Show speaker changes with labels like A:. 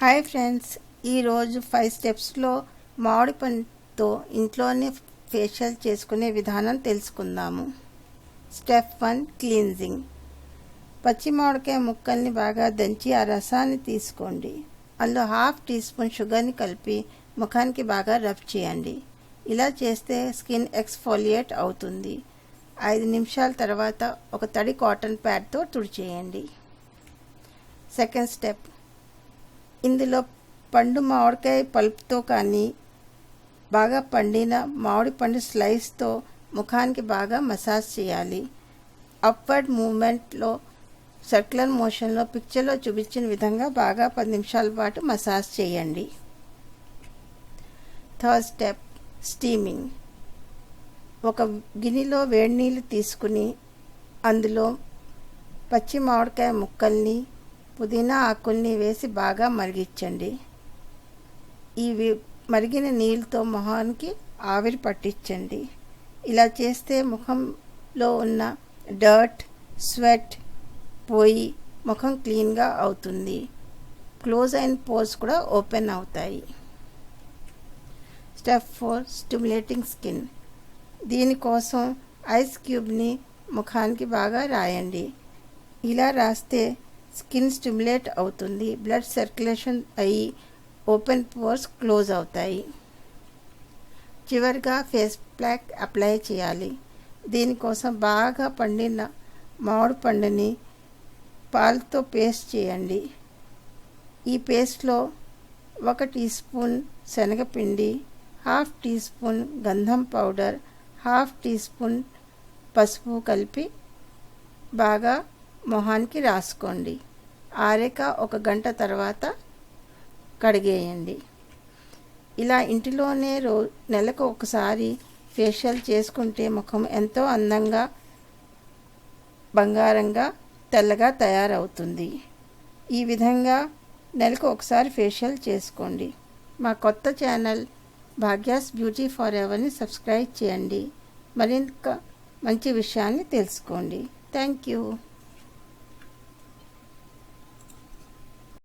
A: Hi friends ఈరోజు five స్టెప్స్లో మామిడి పండుతో ఇంట్లోనే ఫేషియల్ చేసుకునే విధానం తెలుసుకుందాము. స్టెప్ వన్ క్లీన్జింగ్ పచ్చి మామిడికాయ ముక్కల్ని బాగా దంచి ఆ రసాన్ని తీసుకోండి. అందులో హాఫ్ టీ స్పూన్ షుగర్ని కలిపి ముఖానికి బాగా రబ్ చేయండి. ఇలా చేస్తే స్కిన్ ఎక్స్ఫోలియేట్ అవుతుంది. ఐదు నిమిషాల తర్వాత ఒక తడి కాటన్ ప్యాడ్తో తుడిచేయండి. సెకండ్ స్టెప్ ఇందులో పండు మామిడికాయ పల్ప్తో కానీ బాగా పండిన మామిడి పండు స్లైస్తో ముఖానికి బాగా మసాజ్ చేయాలి. అప్వర్డ్ మూమెంట్లో సర్క్యులర్ మోషన్లో పిక్చర్లో చూపించిన విధంగా బాగా పది నిమిషాల పాటు మసాజ్ చేయండి. Third step steaming. ఒక గిన్నెలో వేడి నీళ్ళు తీసుకుని అందులో పచ్చి మామిడికాయ ముక్కల్ని పుదీనా ఆకుల్ని వేసి బాగా మరిగించండి. ఇవి మరిగిన నీళ్ళతో మొహానికి ఆవిరి పట్టించండి. ఇలా చేస్తే ముఖంలో ఉన్న డర్ట్ స్వెట్ పోయి ముఖం క్లీన్గా అవుతుంది. క్లోజ్ అయిన పోర్స్ కూడా ఓపెన్ అవుతాయి. Step four stimulating skin. దీనికోసం ఐస్ క్యూబ్ని ముఖానికి బాగా రాయండి. ఇలా రాస్తే స్కిన్ స్టిమ్యులేట్ అవుతుంది. బ్లడ్ సర్క్యులేషన్ అయ్యి ఓపెన్ పోర్స్ క్లోజ్ అవుతాయి. చివరిగా ఫేస్ ప్యాక్ అప్లై చేయాలి. దీనికోసం బాగా పండిన మామిడి పండుని పాలతో పేస్ట్ చేయండి. ఈ పేస్ట్లో ఒక టీ స్పూన్ శనగపిండి హాఫ్ టీ స్పూన్ గంధం పౌడర్ హాఫ్ టీ స్పూన్ పసుపు కలిపి బాగా మొహానికి రాసుకోండి. ఆరేక ఒక గంట తర్వాత కడిగేయండి. ఇలా ఇంటిలోనే రో నెలకు ఒకసారి ఫేషియల్ చేసుకుంటే ముఖం ఎంతో అందంగా బంగారంగా తెల్లగా తయారవుతుంది. ఈ విధంగా నెలకు ఒకసారి ఫేషియల్ చేసుకోండి. మా కొత్త ఛానల్ భాగ్యాస్ బ్యూటీ ఫర్ ఎవర్ని సబ్స్క్రైబ్ చేయండి. మరింత మంచి విషయాన్ని తెలుసుకోండి. Thank you.